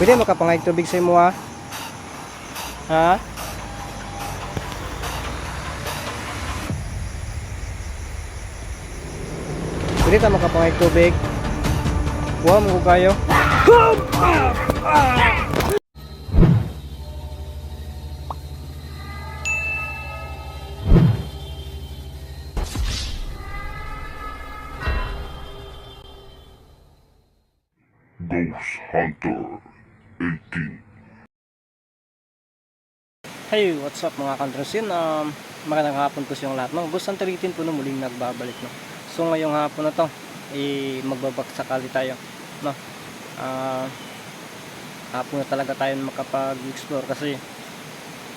Pwede makapangay tubig sa imo ha? Ha? Pwede ta makapangay tubig? Kuha mo ko kayo. Ghost Hunter 18. Hey, what's up mga kandrasin? Um, magandang hapon po sa inyong lahat. Ghost Hunter 18 po no, muling nagbabalik. No? So ngayong hapon na to, eh, magbabaksakali tayo. No? Ah, hapon na talaga tayo makapag-explore kasi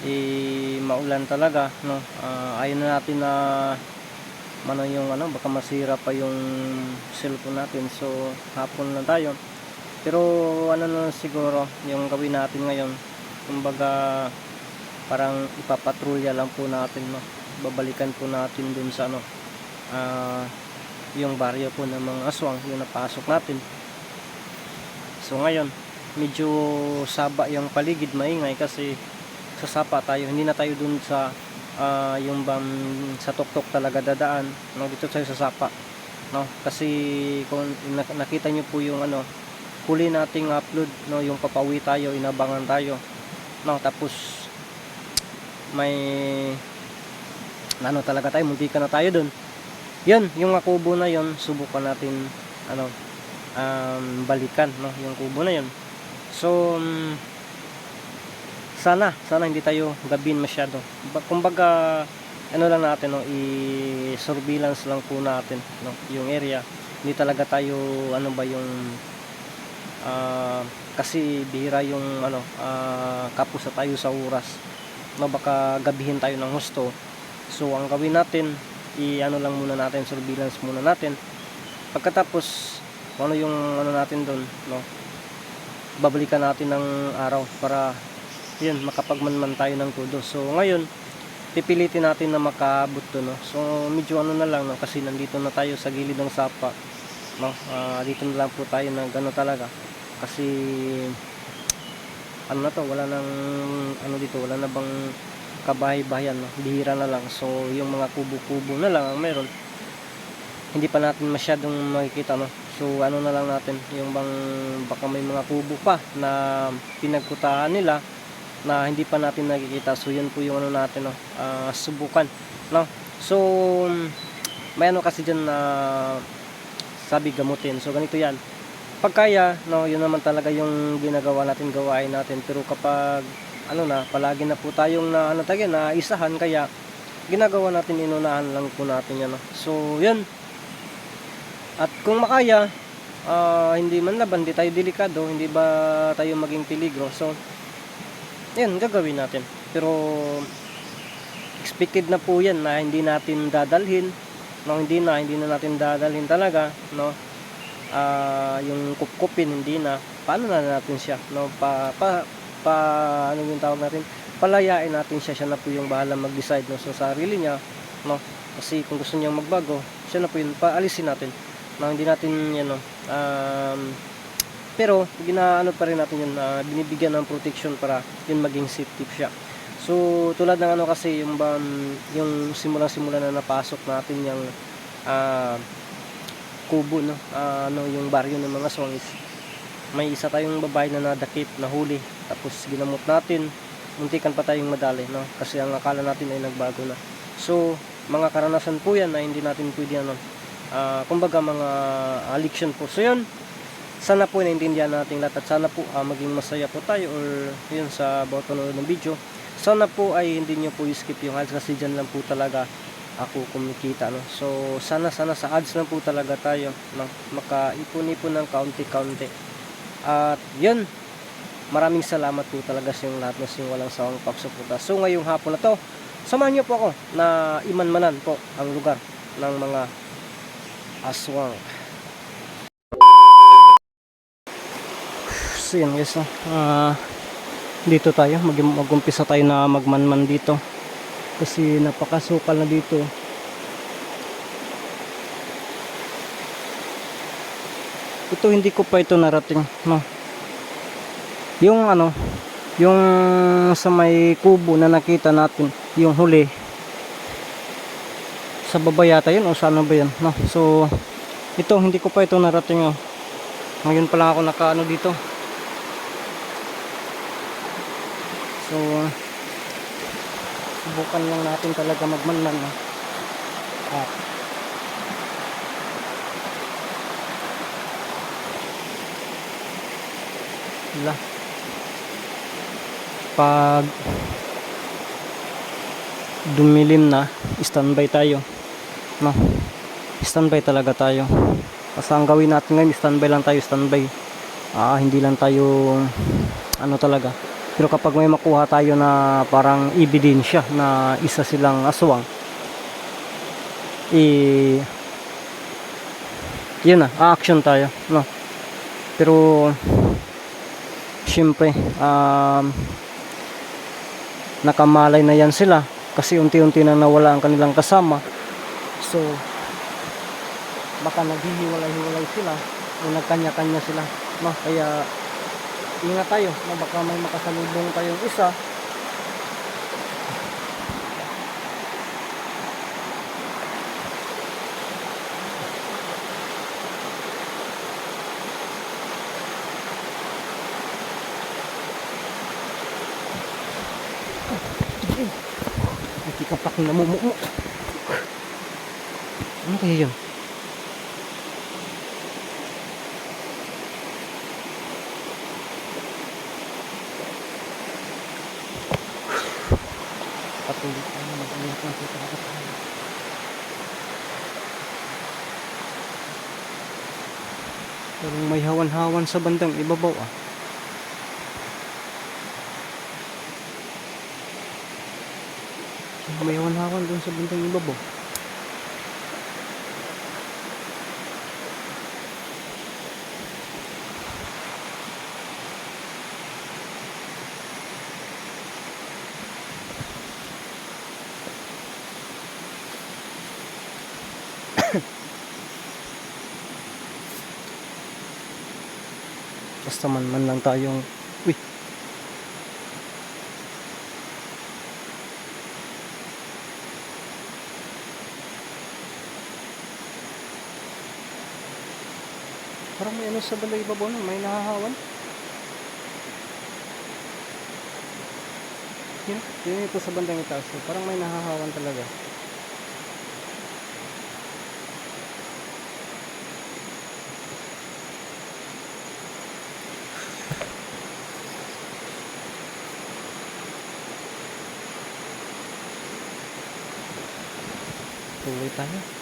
eh, maulan talaga. No? Ah, ayaw na natin na ano yung ano, baka masira pa yung cellphone natin. So hapon lang tayo. Pero ano na siguro yung gawin natin ngayon. Kumbaga parang ipapatrolya lang po natin no. Babalikan po natin dun sa ano ah, yung baryo po ng mga aswang yung napasok natin. So ngayon, medyo saba yung paligid maingay kasi sa sapa tayo, hindi na tayo dun sa ah, yung bang sa tuktok talaga dadaan, no dito tayo sa sapa. No? Kasi kung nak- nakita niyo po yung ano huli nating upload no yung papawi tayo inabangan tayo. No tapos may ano talaga tayo munti ka na tayo dun. Yun yung kubo na yun subukan natin ano um, balikan no yung kubo na yun. So um, sana sana hindi tayo gabin masyado. Ba- kumbaga ano lang natin no i-surveillance lang po natin no yung area. Hindi talaga tayo ano ba yung Ah, kasi bihira yung ano ah, kapos na tayo sa oras. No baka gabihin tayo ng husto. So ang gawin natin i ano lang muna natin surveillance muna natin. Pagkatapos ano yung ano natin doon no babalikan natin ng araw para yun makapagmanman tayo ng todo. So ngayon pipilitin natin na makaabot to no. So medyo ano na lang no kasi nandito na tayo sa gilid ng sapa no. Ah, dito na lang po tayo na gano talaga kasi ano na to wala nang ano dito wala na bang kabahay-bahayan no? bihira na lang. So yung mga kubo-kubo na lang ang meron hindi pa natin masyadong makikita no? So ano na lang natin yung bang baka may mga kubo pa na pinagkutahan nila na hindi pa natin nakikita. So yun po yung ano natin no? Ah, subukan no? So may ano kasi dyan na sabi gamutin. So ganito yan pag kaya, no, yun naman talaga yung ginagawa natin, gawain natin. Pero kapag, ano na, palagi na po tayong na, ano tayo, na isahan, kaya, ginagawa natin, inunahan lang po natin yan, no. So, yun. At kung makaya, ah, hindi man laban, hindi tayo delikado, hindi ba tayo maging peligro. So, yun, gagawin natin. Pero, expected na po yan na hindi natin dadalhin, no, hindi na, hindi na natin dadalhin talaga, no ah yung kupkupin hindi na. Paano na natin siya no? Pa pa, pa ano yung tawag natin? Palayain natin siya siya na po yung bahala mag-decide no sa sarili niya no? Kasi kung gusto niya magbago siya na po yun paalisin natin no? Hindi natin yan no? Um, pero ginaano pa rin natin yun na binibigyan ng protection para yun maging safety siya. So tulad ng ano kasi yung ba yung simulang simula na napasok natin yung ah kubo no? Ah, ano yung baryo ng mga swangis may isa tayong babae na nadakip na huli tapos ginamot natin. Muntikan pa tayong madali no? Kasi ang akala natin ay nagbago na. So mga karanasan po yan na hindi natin pwede ano ah, kumbaga mga uh, leksyon po. So yun. Sana po naintindihan natin lahat at sana po ah, maging masaya po tayo or yun sa bawat panonood ng video. Sana po ay hindi nyo po skip yung ads kasi dyan lang po talaga ako kumikita no? So sana sana sa ads lang po talaga tayo no? Makaipon-ipon ng kaunti-kaunti. At yun. Maraming salamat po talaga sa yung lahat ng walang sawang pagsuporta. So ngayong hapon na to samahan niyo po ako na imanmanan po ang lugar ng mga aswang. So yan guys? Ah, dito tayo, mag mag-umpisa tayo na magmanman dito. Kasi napakasukal na dito. Ito hindi ko pa ito narating, no. Yung ano, yung sa may kubo na nakita natin, yung huli. Sa baba yata yun o sa ano ba yun, no. So ito hindi ko pa ito narating, oh. Ngayon pa lang ako nakaano dito. So, subukan lang natin talaga magmanman. No? Ah. Wala. Pag dumilim na, standby tayo. No? Standby talaga tayo. Kasi ang gawin natin ngayon, standby lang tayo, standby. Ah, hindi lang tayo ano talaga. Pero kapag may makuha tayo na parang ebidensya na isa silang aswang, eh, yun na, action tayo, no? Pero, syempre, um, nakamalay na yan sila kasi unti-unti na nawala ang kanilang kasama. So, baka naghihiwalay-hiwalay sila o nagkanya-kanya sila, no? Kaya, ingat tayo na baka may makasalubong tayong isa Hindi ka pak namumumo. Ano kaya yun? Patuloy tayo mag-ingat ng sa tayo. Parang may hawan-hawan sa bandang ibabaw ah. May hawan-hawan dun sa bandang ibabaw. Basta man man lang tayong Uy Parang may ano sa balay ibabaw nun, may nahahawan. Yun, yun ito sa bandang itaas. Parang may nahahawan talaga. Tayo.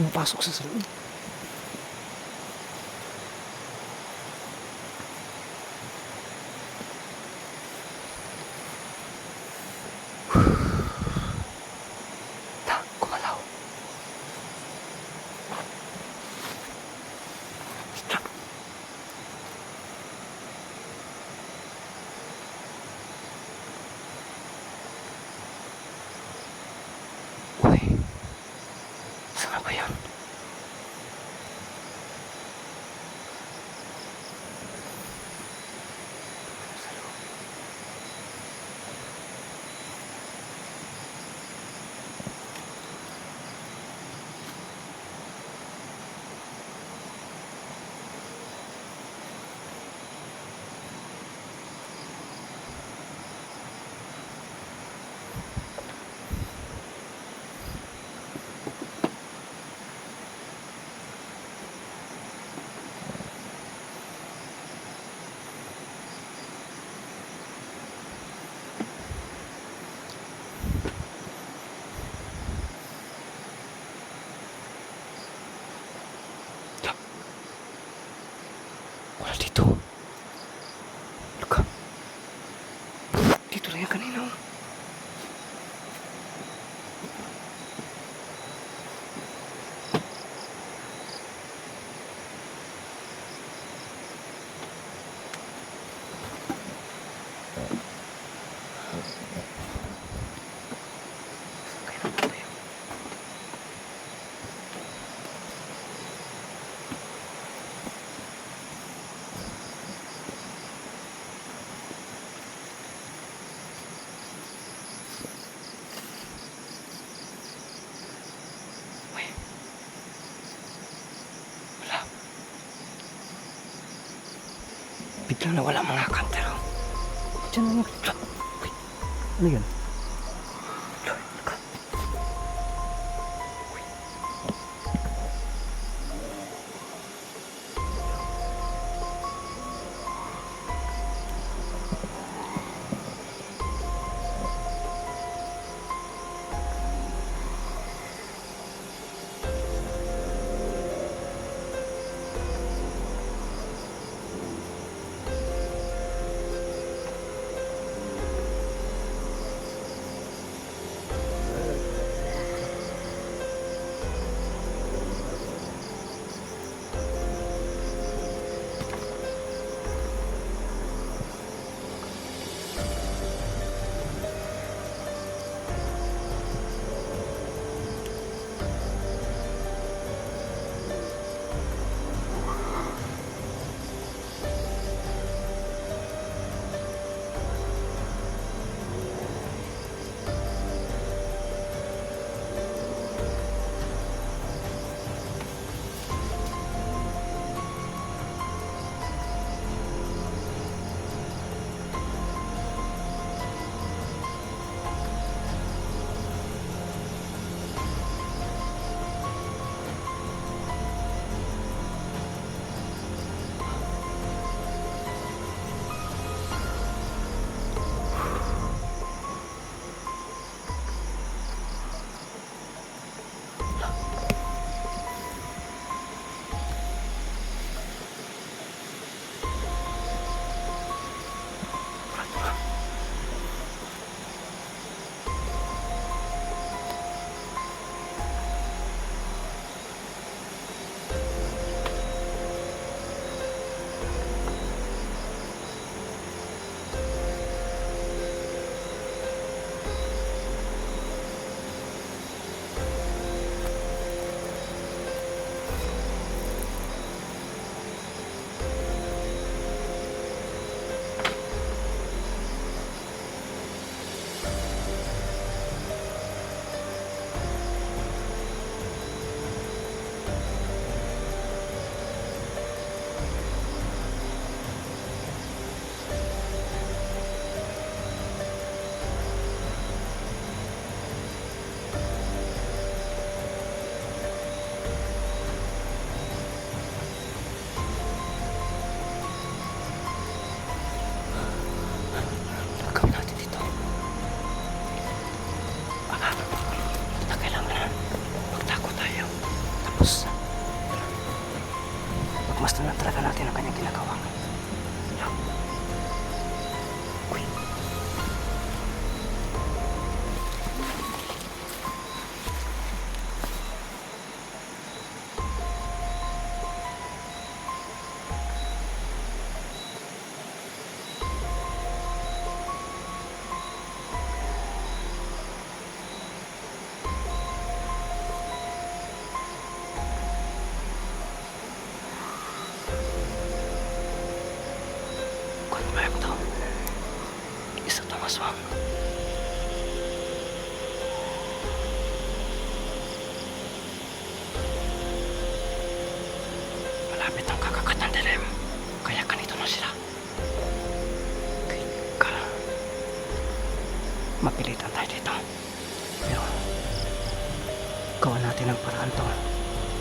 pumapasok sa salon. Diyan na wala mga kantero. Diyan na yun. Ano yun?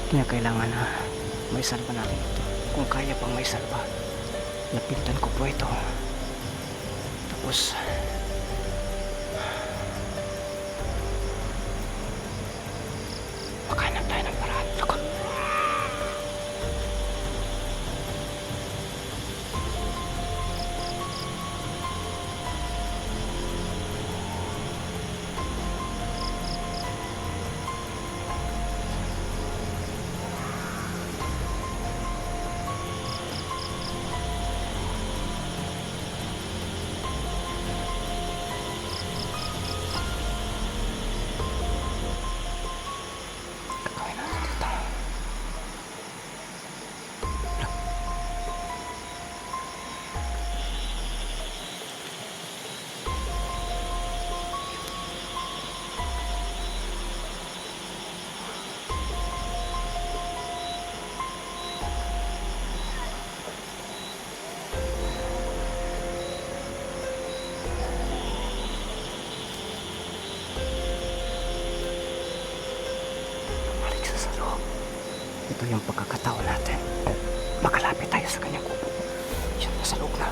Kaya kailangan na may salba natin ito. Kung kaya pang may salba, napilitan ko po ito. Tapos, Loob. Ito yung pagkakataon natin. Makalapit tayo sa kanyang kubo. Yan, nasa loob na.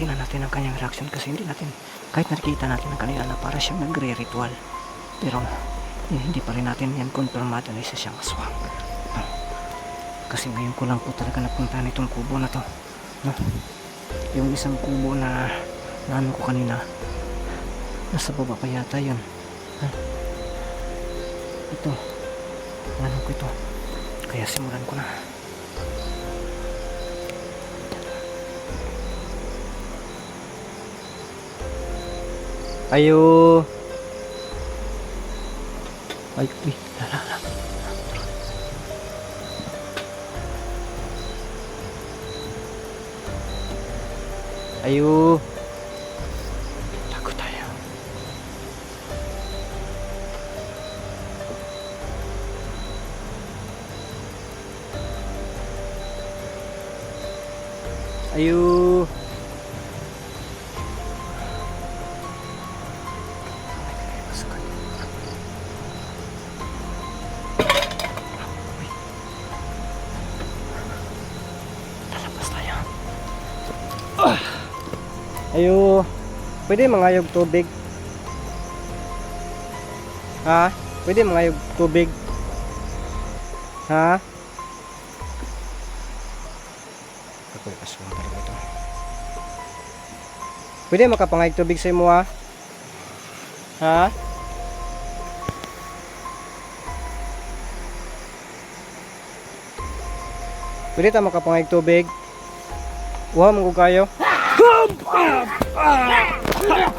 Tingnan natin ang kanyang reaction kasi hindi natin, kahit nakikita natin ang kanila na para siyang nagre-ritual. Pero, eh, hindi pa rin natin yan konfirmado na isa siyang aswang. No? Kasi ngayon ko lang po talaga napunta itong kubo na to. No? Yung isang kubo na naano ko kanina, nasa baba pa yata yun. Ha? Ito, ano ko ito? Kaya simulan ko na. Ayo. Ay, uy. Ayo. Takot tayo. Ayo. Pwede mangayog tubig. Ha? Pwede mangayog tubig. Ha? Ako aswang talaga ito. Pwede makapangayog tubig sa imo ha? Ha? Pwede ta makapangayog tubig? Uha mo ko kayo.